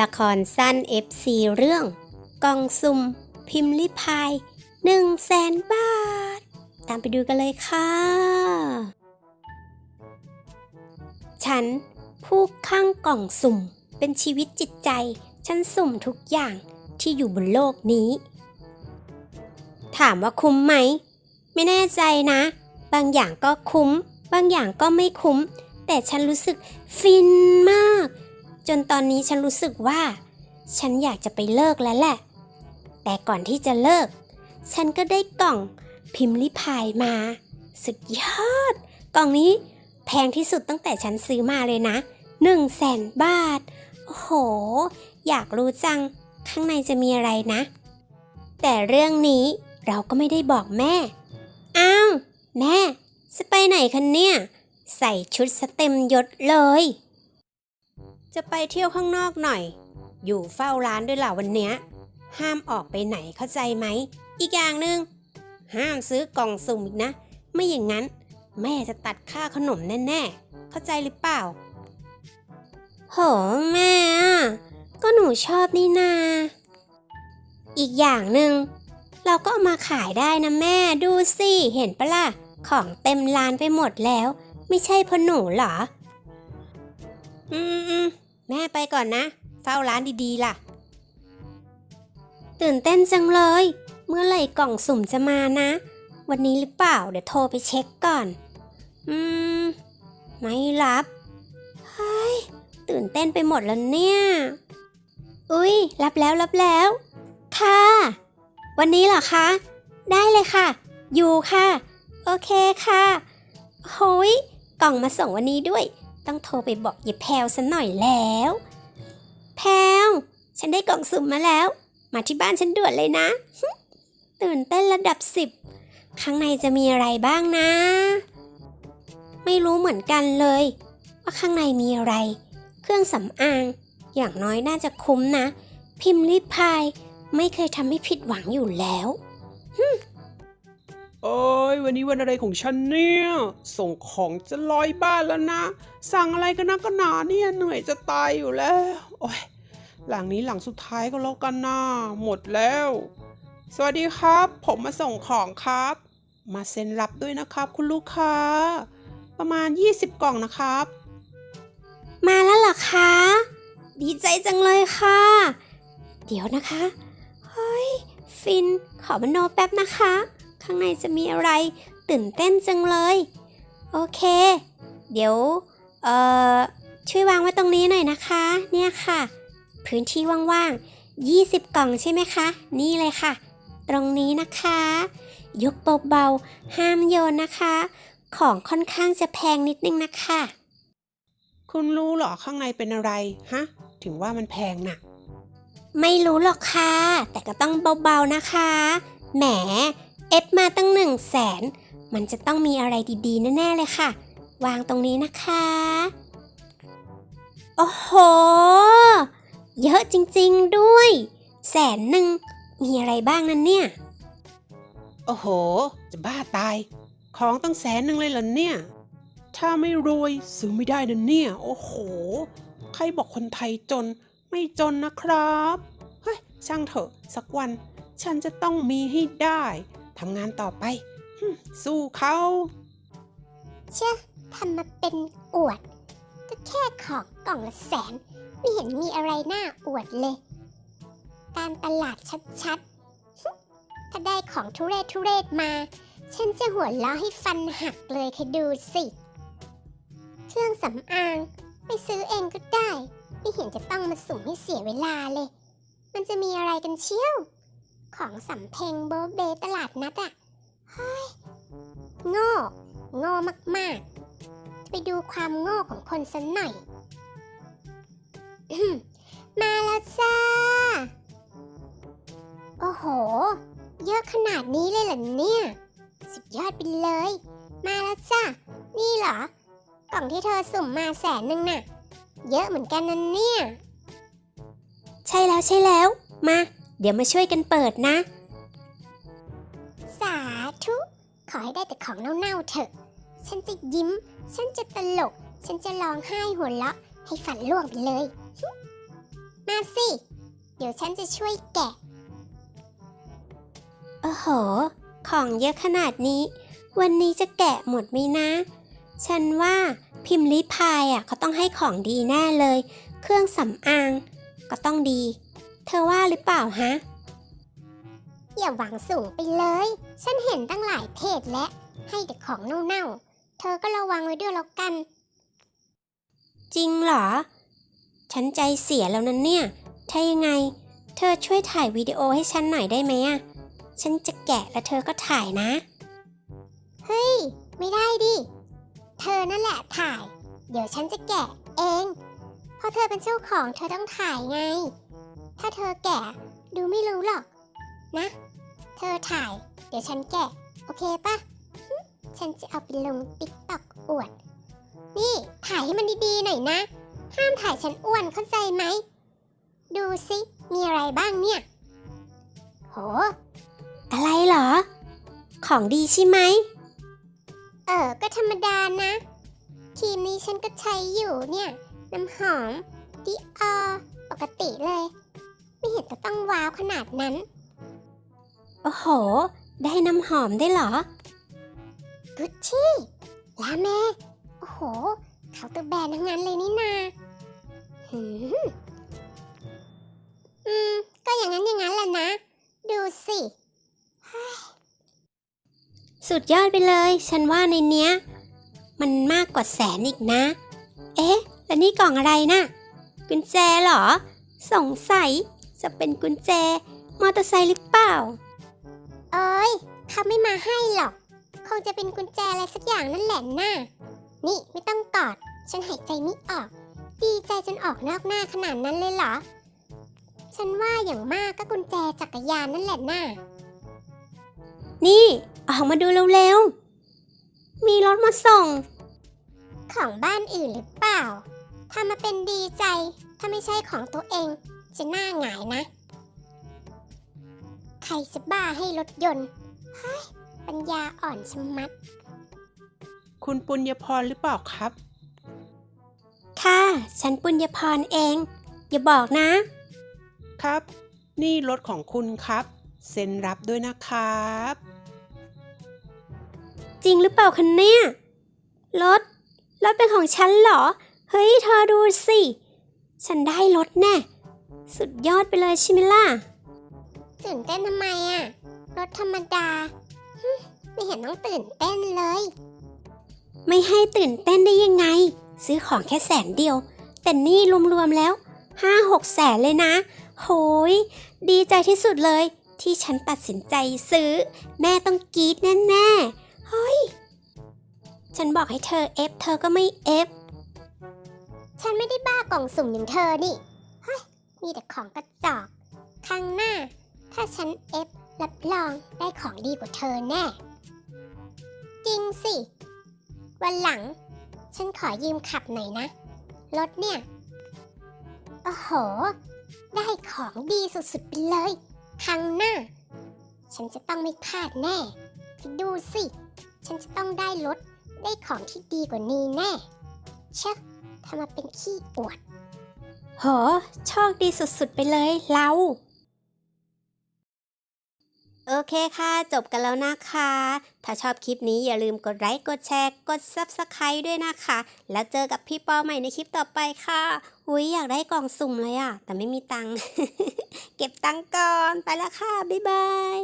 ละครสั้น FC เรื่องกล่องซุ่ม พิมพ์ลิพาย1 0 0 0 0แสนบาท ตามไปดูกันเลยค่ะ ฉัน ผู้ข้างกล่องสุ่ม เป็นชีวิตจิตใจ ฉันสุ่มทุกอย่างที่อยู่บนโลกนี้ ถามว่าคุ้มไหม ไม่แน่ใจนะ บางอย่างก็คุ้ม บางอย่างก็ไม่คุ้ม แต่ฉันรู้สึกฟินมาก จนตอนนี้ฉันรู้สึกว่า ฉันอยากจะไปเลิกแล้วแหละ แต่ก่อนที่จะเลิก ฉันก็ได้กล่องพิมพ์ลิพายมา สุดยอด กล่องนี้แพงที่สุดตั้งแต่ฉันซื้อมาเลยนะ1 0 0 0 0แสนบาท โอ้โห อยากรู้จัง ข้างในจะมีอะไรนะ แต่เรื่องนี้เราก็ไม่ได้บอกแม่ อ้าว แม่ จะไปไหนคะเนี่ย ใส่ชุดสเต็มยศเลย จะไปเที่ยวข้างนอกหน่อย อยู่เฝ้าร้านด้วยล่ะวันเนี้ย ห้ามออกไปไหนเข้าใจไหม อีกอย่างหนึ่งห้ามซื้อกล่องสุ่มอีกนะ ไม่อย่างนั้น แม่จะตัดค่าขนมแน่ๆ เข้าใจหรือเปล่า โหแม่อะก็หนูชอบนี่นา อีกอย่างหนึ่งเราก็เอามาขายได้นะแม่ดูสิ เห็นปะล่ะ ของเต็มร้านไปหมดแล้ว ไม่ใช่เพราะหนูเหรอ อืมอืมแม่ไปก่อนนะ เฝ้าร้านดีๆล่ะ ตื่นเต้นจังเลย เมื่อไหร่กล่องสุ่มจะมานะ วันนี้หรือเปล่า เดี๋ยวโทรไปเช็คก่อน อืม ไม่รับเฮ้ยตื่นเต้นไปหมดแล้วเนี่ย อุ๊ย รับแล้วรับแล้ว ค่ะ วันนี้เหรอคะ ได้เลยค่ะ อยู่ค่ะ โอเคค่ะโหยกล่องมาส่งวันนี้ด้วย ต้องโทรไปบอกยายแพลวซะหน่อยแล้ว แพลวฉันได้กล่องสุ่มมาแล้ว มาที่บ้านฉันด่วนเลยนะ ตื่นเต้นระดับสิบข้างในจะมีอะไรบ้างนะ ไม่รู้เหมือนกันเลย ว่าข้างในมีอะไร เครื่องสำอาง อย่างน้อยน่าจะคุ้มนะ พิมพ์ลิพาย ไม่เคยทำให้ผิดหวังอยู่แล้ว โอ้ยวันนี้วันอะไรของฉันเนี่ย ส่งของจะร้อยบ้านแล้วนะ สั่งอะไรกันนะก็หนาเนี่ยเหนื่อยจะตายอยู่แล้ว โอ้ยหลังนี้หลังสุดท้ายก็แล้วกันนะหมดแล้ว สวัสดีครับ ผมมาส่งของครับ มาเซ็นรับด้วยนะครับ คุณลูกค้า ประมาณ 20 กล่องนะครับ มาแล้วเหรอคะ ดีใจจังเลยค่ะ เดี๋ยวนะคะ เฮ้ย ฟินขอมโนแป๊บนะคะ ข้างในจะมีอะไร ตื่นเต้นจังเลย โอเค เดี๋ยว เอ่อ ช่วยวางไว้ตรงนี้หน่อยนะคะ เนี่ยค่ะ พื้นที่ว่างๆ 20 กล่องใช่ไหมคะ นี่เลยค่ะ ตรงนี้นะคะ ยกเบาๆ ห้ามโยนนะคะ ของค่อนข้างจะแพงนิดนึงนะคะ คุณรู้เหรอข้างในเป็นอะไร ฮะ ถึงว่ามันแพงน่ะ ไม่รู้หรอกค่ะ แต่ก็ต้องเบาๆนะคะ แหม เอฟมาตั้งหนึ่งแสน มันจะต้องมีอะไรดีๆ แน่ ๆ เลยค่ะ วางตรงนี้นะคะ โอ้โห เยอะจริงๆด้วย แสนหนึ่ง มีอะไรบ้างนั้นเนี่ย โอ้โห จะบ้าตาย ของตั้งแสนหนึ่งเลยเหรอเนี่ย ถ้าไม่รวยซื้อไม่ได้นะเนี่ย โอ้โห ใครบอกคนไทยจนไม่จนนะครับ เฮ้ย ช่างเถอะ สักวัน ฉันจะต้องมีให้ได้ ทำงานต่อไปหึ่มสู้เขาเชื่อทำมาเป็นอวด ก็แค่ของกล่องละแสน ไม่เห็นมีอะไรน่าอวดเลย การตลาดชัดๆฮึถ้าได้ของทุเรศทุเรศมา ฉันจะหัวเราะให้ฟันหักเลยค่ะดูสิ เครื่องสำอางไปซื้อเองก็ได้ ไม่เห็นจะต้องมาสุ่มให้เสียเวลาเลย มันจะมีอะไรกันเชี่ยว ของสำเพ็งโบะเบตลาดนัดอะเฮ้ยโง่ โง่มากๆ ไปดูความโง่ของคนสันหน่อยมมาแล้วจ้า โอ้โห เยอะขนาดนี้เลยเหรอเนี่ย สุดยอดไปเลย มาแล้วจ้า นี่เหรอ กล่องที่เธอสุ่มมาแสนหนึ่งน่ะ เยอะเหมือนกันนั่นเนี่ย ใช่แล้วใช่แล้ว มา เดี๋ยวมาช่วยกันเปิดนะ สาธุ ขอให้ได้แต่ของเน่าๆเถอะ ฉันจะยิ้ม ฉันจะตลก ฉันจะร้องไห้หัวเราะ ให้ฝันล่วงไปเลย มาสิ เดี๋ยวฉันจะช่วยแกะ โอ้โห ของเยอะขนาดนี้ วันนี้จะแกะหมดไหมนะ ฉันว่าพิมพ์ลิพายอะเขาต้องให้ของดีแน่เลย เครื่องสำอางก็ต้องดี เธอว่าหรือเปล่าฮะ อย่าหวังสูงไปเลย ฉันเห็นตั้งหลายเพจและ ให้แต่ของเน่าๆ เธอก็ระวังไว้ด้วยแล้วกัน จริงเหรอ ฉันใจเสียแล้วนั้นเนี่ย ถ้ายังไง เธอช่วยถ่ายวิดีโอให้ฉันหน่อยได้ไหมอะฉันจะแกะแล้วเธอก็ถ่ายนะ เฮ้ย ไม่ได้ดิ เธอนั่นแหละถ่าย เดี๋ยวฉันจะแกะเอง เพราะเธอเป็นเจ้าของเธอต้องถ่ายไง ถ้าเธอแกะดูไม่รู้หรอก นะ เธอถ่าย เดี๋ยวฉันแกะโอเคปะฉันจะเอาไปลงติ๊กต็อกอวด นี่ถ่ายให้มันดีๆหน่อยนะ ห้ามถ่ายฉันอ้วนเข้าใจไหม ดูสิ มีอะไรบ้างเนี่ย โห อะไรเหรอ ของดีใช่ไหม เออ ก็ธรรมดานะครีมนี้ฉันก็ใช้อยู่เนี่ย น้ำหอมดิออปกติเลย ห็นจะต้องว้าวขนาดนั้น โอ้โห ได้น้ำหอมได้วยเหรอ กุชชี่ลาเมโอ้โห เขาน์เตอร์แบรนด์ทั้งนั้นเลยนี่นาหืมอืม ก็อย่างนั้นอย่างนั้นแหละนะ ดูสิ สุดยอดไปเลย ฉันว่าในเนี้ย มันมากกว่าแสนอีกนะ เอ๊ะ แล้วนี่กล่องอะไรนะ่ะกุญแจเหรอ สงสัย จะเป็นกุญแจ มอเตอร์ไซค์หรือเปล่า เอ้ยเขาไม่มาให้หรอก คงจะเป็นกุญแจอะไรสักอย่างนั่นแหละน่านี่ไม่ต้องกอด ฉันหายใจไม่ออก ดีใจจนออกนอกหน้าขนาดนั้นเลยเหรอ ฉันว่าอย่างมากก็กุญแจจักรยานนั่นแหละน่านี่ ออกมาดูเร็วๆ มีรถมาส่ง ของบ้านอื่นหรือเปล่าทำมาเป็นดีใจ ถ้าไม่ใช่ของตัวเอง จะหน้าหงายนะ ใครจะบ้าให้รถยนต์เฮ้ยปัญญาอ่อนชะมัด คุณปุญญพรหรือเปล่าครับ ค่ะ ฉันปุญญพรเอง อย่าบอกนะ ครับ นี่รถของคุณครับ เซ็นรับด้วยนะครับ จริงหรือเปล่าคะเนี่ยรถรถเป็นของฉันเหรอ เฮ้ย เธอดูสิ ฉันได้รถแน่ สุดยอดไปเลยใช่ไหมล่ะ ตื่นเต้นทำไมอะรถธรรมดาฮึไม่เห็นต้องตื่นเต้นเลย ไม่ให้ตื่นเต้นได้ยังไง ซื้อของแค่แสนเดียว แต่นี่รวมๆแล้วห้าหกแสนเลยนะ โหย ดีใจที่สุดเลย ที่ฉันตัดสินใจซื้อ แม่ต้องกรีดแน่ๆเฮ้ย ฉันบอกให้เธอเอฟเธอก็ไม่เอฟฉันไม่ได้บ้ากล่องสุ่มอย่างเธอนี่ เฮ้ย มีแต่ของกระจอก ครั้งหน้า ถ้าฉันเอฟรับรองได้ของดีกว่าเธอแน่ จริงสิ วันหลัง ฉันขอยืมขับหน่อยนะ รถเนี่ย โอ้โห ได้ของดีสุดๆไปเลย ครั้งหน้า ฉันจะต้องไม่พลาดแน่ดูสิ ฉันจะต้องได้รถได้ของที่ดีกว่านี้แน่ เชะทำมาเป็นขี้อวด โห โชคดีสุดๆไปเลยเรา โอเคค่ะ จบกันแล้วนะคะ ถ้าชอบคลิปนี้อย่าลืมกดไลค์ กดแชร์ กด Subscribe ด้วยนะคะ แล้วเจอกับพี่ปอใหม่ในคลิปต่อไปค่ะอุ้ยอยากได้กล่องสุ่มเลยอะแต่ไม่มีตังค์ เก็บตังค์ก่อน ไปแล้วค่ะ บ๊ายบาย